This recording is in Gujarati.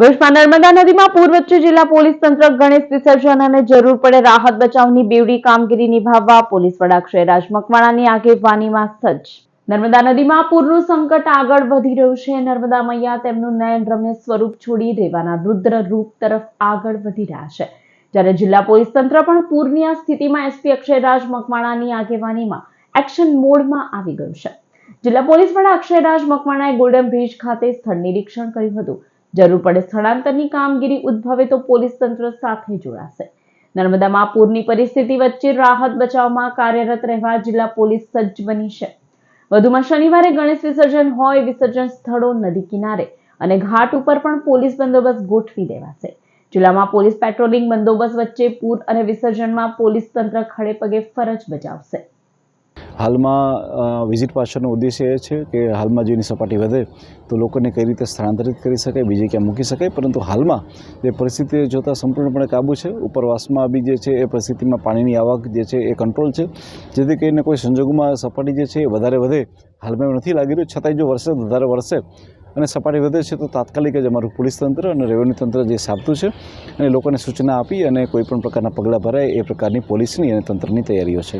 ભરૂચમાં નર્મદા નદીમાં પૂર વચ્ચે જિલ્લા પોલીસ તંત્ર ગણેશ વિસર્જન અને જરૂર પડે રાહત બચાવની બેવડી કામગીરી નિભાવવા પોલીસ વડા ક્ષયરાજ મકવાણાની આગેવાનીમાં સજ્જ. નર્મદા નદીમાં પૂરનું સંકટ આગળ વધી રહ્યું છે. નર્મદા મૈયા તેમનું નયન રમ્ય સ્વરૂપ છોડી રેવાના રુદ્ર રૂપ તરફ આગળ વધી રહ્યા છે. જ્યારે જિલ્લા પોલીસ તંત્ર પણ પૂરની આ સ્થિતિમાં એસપી અક્ષયરાજ મકવાણાની આગેવાનીમાં એક્શન મોડમાં આવી ગયું છે. જિલ્લા પોલીસ વડા અક્ષયરાજ મકવાણાએ ગોલ્ડન બ્રિજ ખાતે સ્થળ નિરીક્ષણ કર્યું હતું. જરૂર પડે સ્થળાંતરની કામગીરી ઉદ્ભવે તો પોલીસ તંત્ર સાથે જોડાશે. નર્મદામાં પૂરની પરિસ્થિતિ વચ્ચે રાહત બચાવમાં કાર્યરત રહેવા જિલ્લા પોલીસ સજ્જ બની છે. વધુમાં શનિવારે ગણેશ વિસર્જન હોય વિસર્જન સ્થળો નદી કિનારે અને ઘાટ ઉપર પણ પોલીસ બંદોબસ્ત ગોઠવી દેવાશે. જિલ્લામાં પોલીસ પેટ્રોલિંગ બંદોબસ્ત વચ્ચે પૂર અને વિસર્જનમાં પોલીસ તંત્ર ખડે પગે ફરજ બજાવશે. હાલમાં વિઝિટ પાછળનો ઉદ્દેશ્ય એ છે કે હાલમાં જેની સપાટી વધે, તો લોકોને કઈ રીતે સ્થળાંતરિત કરી શકાય, બીજે ક્યાં મૂકી શકાય? પરંતુ હાલમાં જે પરિસ્થિતિ જોતાં સંપૂર્ણપણે કાબુ છે. ઉપરવાસમાં બી જે છે એ પરિસ્થિતિમાં પાણીની આવક જે છે એ કંટ્રોલ છે. જેથી કરીને કોઈ સંજોગોમાં સપાટી જે છે એ વધારે વધે. હાલમાં નથી લાગી રહ્યું. છતાંય જો વરસે વધારે વરસે. અને સપાટી વધે છે તો તાત્કાલિક જ અમારું પોલીસ તંત્ર અને રેવન્યુ તંત્ર જે સાબતું છે અને લોકોને સૂચના આપી અને કોઈપણ પ્રકારના પગલાં ભરાય એ પ્રકારની પોલીસની અને તંત્રની તૈયારીઓ છે.